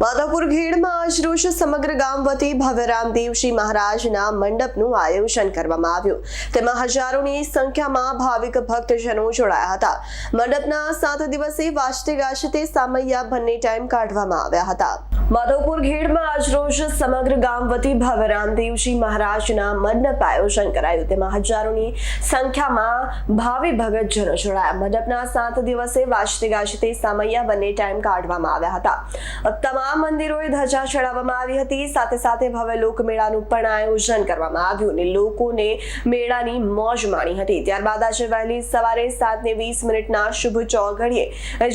માધાપુર ઘેડમાં આજરોજ સમગ્ર ગામ વતી ભવ્ય રામદેવજી મહારાજના મંડપનું આયોજન કરવામાં આવ્યું. તેમાં હજારોની સંખ્યામાં ભાવિક ભક્તજનો જોડાયા હતા. મંડપના સાત દિવસે વાજતે ગાજતે સામૈયા બંને ટાઈમ કાઢવામાં આવ્યા હતા. માધવપુર ઘેડમાં આજરોજ સમગ્ર ગામ વતી ભવ્ય રામદેવજી મહારાજના મંડપ આયોજન કરાયું તેમાં હજારોની સંખ્યામાં ભાવિ ભગતજનો જોડાયા. મંડપના સાત દિવસે વાજતે ગાજતે સામૈયા બંને ટાઈમ કાઢવામાં આવ્યા હતા. તમામ મંદિરોએ ધજા ચડાવવામાં આવી હતી. સાથે સાથે ભવ્ય લોકમેળાનું પણ આયોજન કરવામાં આવ્યું અને લોકોને મેળાની મોજ માણી હતી. ત્યારબાદ આજે વહેલી સવારે સાત ને વીસ મિનિટના શુભ ચોઘડીએ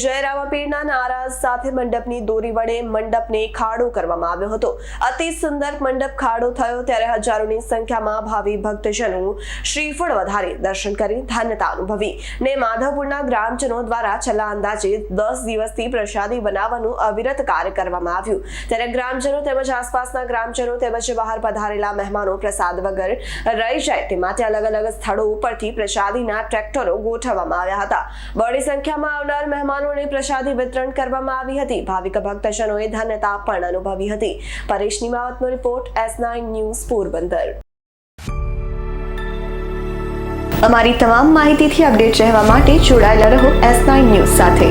જયરામ પીરના નારા સાથે મંડપની દોરી વડે મંડપને ખાડો કરવામાં આવ્યો હતો. અતિ સુંદર મંડપ ખાડો થયો ત્યારે હજારોની સંખ્યામાં ભાવિ ભક્તજનો શ્રીફળ વધારી દર્શન કરી ધન્યતા અનુભવી. ને માધવપુરના ગ્રામજનો દ્વારા છેલ્લા અંદાજે દસ દિવસથી પ્રસાદી બનાવવાનું અવિરત કાર્ય કરવામાં આવ્યું. ત્યારે ગ્રામજનો તેમજ આસપાસના ગ્રામજનો તેમજ બહાર પધારેલા મહેમાનો પ્રસાદ વગર રહી જાય તે માટે અલગ અલગ સ્થળો ઉપરથી પ્રસાદીના ટ્રેક્ટરો ગોઠવવામાં આવ્યા હતા. બહોળી સંખ્યામાં આવનાર મહેમાનોને પ્રસાદી વિતરણ કરવામાં આવી હતી. ભાવિક ભક્તજનોએ ધન્યતા પણ અનુભવી હતી. Paresh નિમાવતનો report S nine news Porbandar. અમારી તમામ માહિતીથી અપડેટ રહેવા માટે જોડાયેલા રહો એસ નાઇન ન્યૂઝ સાથે.